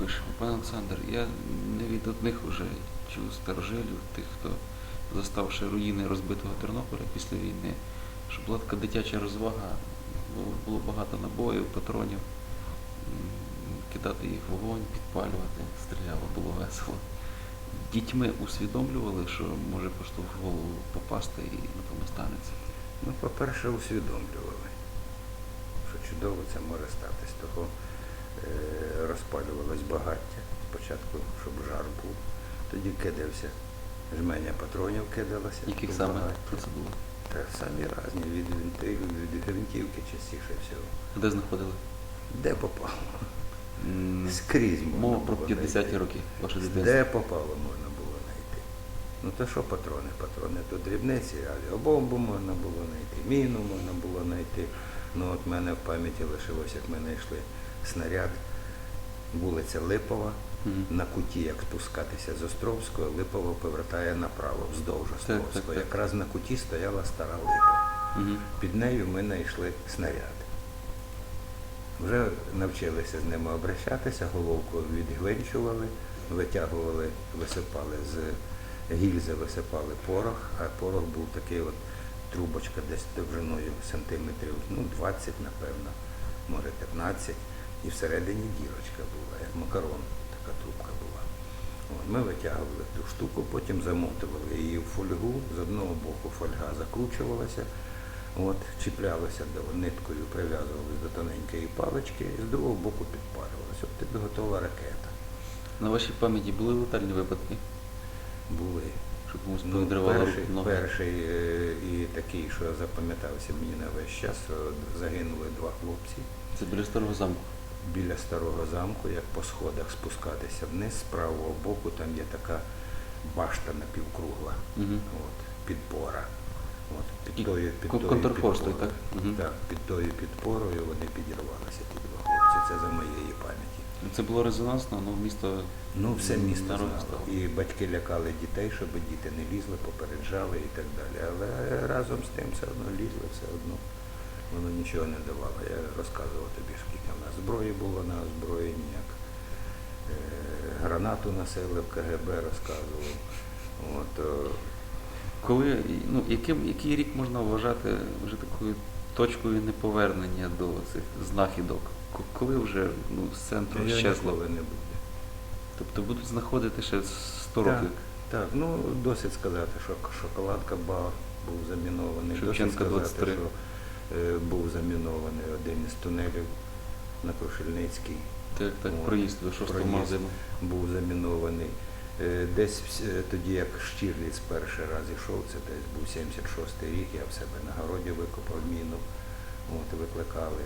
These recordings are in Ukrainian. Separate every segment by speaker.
Speaker 1: пишемо. Пане Олександр, я не від одних уже чув старожилів, тих, хто застав ще руїни розбитого Тернополя після війни, що була така дитяча розвага, було, багато набоїв, патронів, кидати їх в вогонь, підпалювати, стріляло, було весело. Дітьми усвідомлювали, що може просто в голову попасти і на тому станеться.
Speaker 2: Ну, по-перше, усвідомлювали, що чудово це може статись. Того розпалювалось багаття спочатку, щоб жар був. Тоді кидався, жменя патронів кидалося.
Speaker 1: Яких саме
Speaker 2: багаття.
Speaker 1: це було?
Speaker 2: Та самі різні, від, гвинтівки частіше всього.
Speaker 1: Де знаходили?
Speaker 2: Де попало? Скрізь можна
Speaker 1: Мова про 50-ті
Speaker 2: знайти.
Speaker 1: роки, ваше дитинство.
Speaker 2: Де попало можна було знайти. Ну то що патрони? Патрони то дрібниці, авіабомбу можна було знайти, міну можна було знайти. Ну от в мене в пам'яті лишилось, як ми знайшли снаряд, вулиця Липова. На куті, як спускатися з Островського, Липова повертає направо, вздовж Островського. Якраз на куті стояла стара липа.
Speaker 1: Мгм.
Speaker 2: Під нею ми знайшли снаряд. Вже навчилися з ними обращатися, головку відгвинчували, витягували, висипали з гільзи, висипали порох, а порох був такий от трубочка десь довжиною сантиметрів, ну 20, напевно, може 15. І всередині дірочка була, як макарон, така трубка була. От, ми витягували ту штуку, потім замотували її в фольгу. З одного боку фольга закручувалася, от, чіплялася до ниткою, прив'язувалися до тоненької палички, і з другого боку підпалювалася. От тобі готова ракета.
Speaker 1: На вашій пам'яті були летальні випадки,
Speaker 2: Були. Ну, перший, перший е, і такий, що запам'ятався мені на весь час, загинули два хлопці.
Speaker 1: Це біля старого замку.
Speaker 2: Біля старого замку, як по сходах спускатися вниз, з правого боку там є така башта напівкругла,
Speaker 1: Угу.
Speaker 2: от, підпора. От, під тою, під тою підпорою.
Speaker 1: так?
Speaker 2: Так, під тою підпорою вони підірвалися, ті два хлопці. Це за моєї пам'яті.
Speaker 1: Це було резонансно, але місто
Speaker 2: Ну, все місто знало. І батьки лякали дітей, щоб діти не лізли, попереджали і так далі. Але разом з тим все одно лізли, все одно воно нічого не давало. Я розказував тобі, скільки в нас зброї було на озброєнні, як е, гранату носили в КГБ, розказував. От, о,
Speaker 1: Коли, ну, яким, який рік можна вважати вже такою точкою неповернення до цих знахідок? Коли вже ну, з центру
Speaker 2: його
Speaker 1: щезло?
Speaker 2: не буде.
Speaker 1: Тобто будуть знаходити ще 100
Speaker 2: Так.
Speaker 1: років.
Speaker 2: Так, ну досить сказати, що шоколадка бар був замінований.
Speaker 1: Шевченка,
Speaker 2: досить сказати,
Speaker 1: 23.
Speaker 2: що е, був замінований один із тунелів на Крушельницькій.
Speaker 1: Так, так,
Speaker 2: От,
Speaker 1: проїзд до 6 магазину.
Speaker 2: був замінований. Е, Десь е, тоді, як Штірліц перший раз йшов, це десь був 76-й рік, я в себе на городі викопав міну, от, викликали.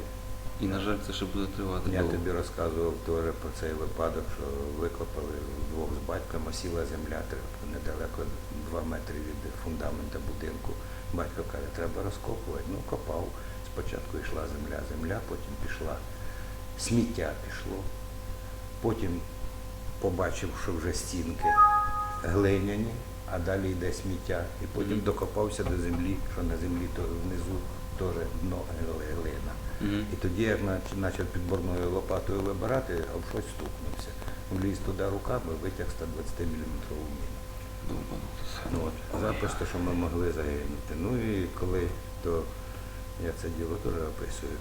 Speaker 1: І, на жаль, це ще буде тривати.
Speaker 2: Я
Speaker 1: довго.
Speaker 2: тобі розказував теж про цей випадок, що викопали вдвох з батьком, осіла земля недалеко 2 метри від фундамента будинку. Батько каже, треба розкопувати. Ну, копав. Спочатку йшла земля, земля, потім пішла сміття пішло. Потім побачив, що вже стінки глиняні, а далі йде сміття. І потім докопався до землі, що на землі то внизу теж дно гли- глина.
Speaker 1: Мгм.
Speaker 2: І тоді, нач- почав підборною лопатою вибирати, об щось стукнувся. Вліз туди руками, витяг 120 мм міну. Ну, от, запросто, що ми могли загинути. Ну і коли, то я це діло теж описую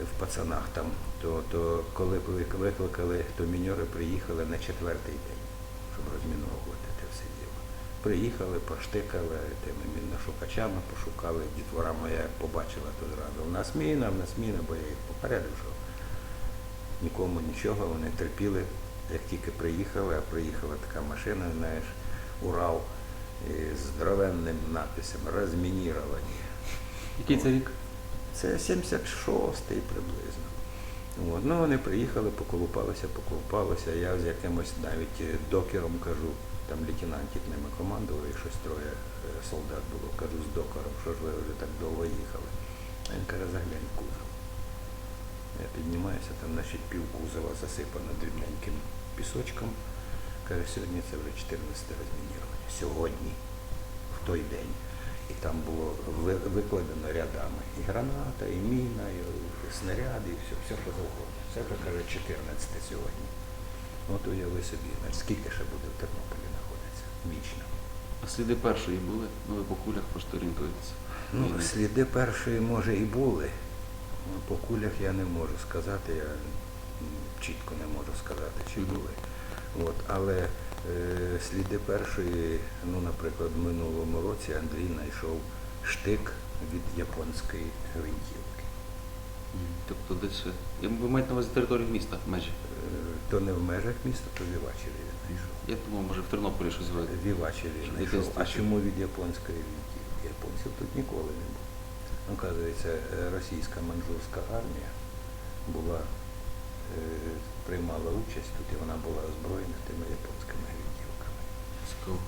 Speaker 2: в пацанах там, то, то коли викликали, то міньори приїхали на четвертий день, щоб розміновувати те все діло. Приїхали, поштикали тими міношукачами, пошукали. Дітвора моя як побачила, то зразу. У нас міна, в нас міна, бо я їх попередив, що нікому нічого, вони терпіли, як тільки приїхали, а приїхала така машина, знаєш, Урал із здоровенним надписом розмініровані.
Speaker 1: Який це рік?
Speaker 2: Це 76-й приблизно. От. Ну, вони приїхали, поколупалися, поколупалися. Я з якимось навіть докером кажу, там лейтенантик ними командував, і щось троє е, солдат було, кажу з докером, що ж ви вже так довго їхали. Він каже, заглянь кузов. Я піднімаюся, там значить пів кузова засипано дрібненьким пісочком. Каже, сьогодні це вже 14 розмінірування. Сьогодні, в той день. І там було викладено рядами і граната, і міна, і снаряди, і все, все що завгодно. Це каже 14 сьогодні. От уяви собі, скільки ще буде в Тернополі знаходиться вічно.
Speaker 1: А сліди першої були? Ну ви по кулях просто орієнтуєтеся.
Speaker 2: Ну,
Speaker 1: Війни.
Speaker 2: сліди першої, може, і були. По кулях я не можу сказати, я чітко не можу сказати, чи були. От, але е, сліди першої, ну, наприклад, в минулому році Андрій знайшов штик від японської гвинтівки.
Speaker 1: Тобто десь. Ви маєте на увазі територію міста, межі.
Speaker 2: То не в межах міста, то в Івачеві він знайшов.
Speaker 1: Я думав, може в Тернополі щось ви.
Speaker 2: В Івачеві
Speaker 1: Щоб
Speaker 2: знайшов. А чому від японської гвинтівки? Японців тут ніколи не було. Оказується, е, російська манжурська армія була, е, приймала участь тут, і вона була озброєна тими японськими гвинтівками.
Speaker 1: Цікаво.